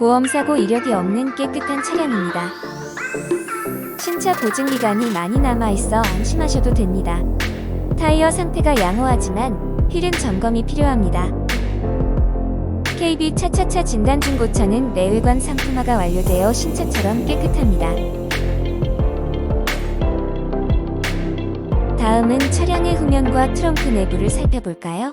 보험사고 이력이 없는 깨끗한 차량입니다. 신차 보증 기간이 많이 남아있어 안심하셔도 됩니다. 타이어 상태가 양호하지만 휠은 점검이 필요합니다. KB 차차차 진단 중고차는 내외관 상품화가 완료되어 신차처럼 깨끗합니다. 다음은 차량의 후면과 트렁크 내부를 살펴볼까요?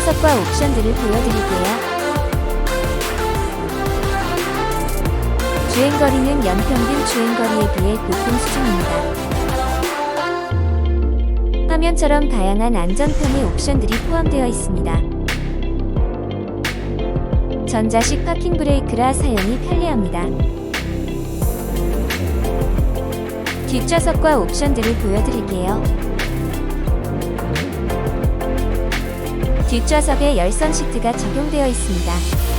앞좌석과 옵션들을 보여드릴게요. 주행거리는 연평균 주행거리에 비해 보통 수준입니다. 화면처럼 다양한 안전편의 옵션들이 포함되어 있습니다. 전자식 파킹 브레이크라 사용이 편리합니다. 뒷좌석과 옵션들을 보여드릴게요. 뒷좌석에 열선 시트가 적용되어 있습니다.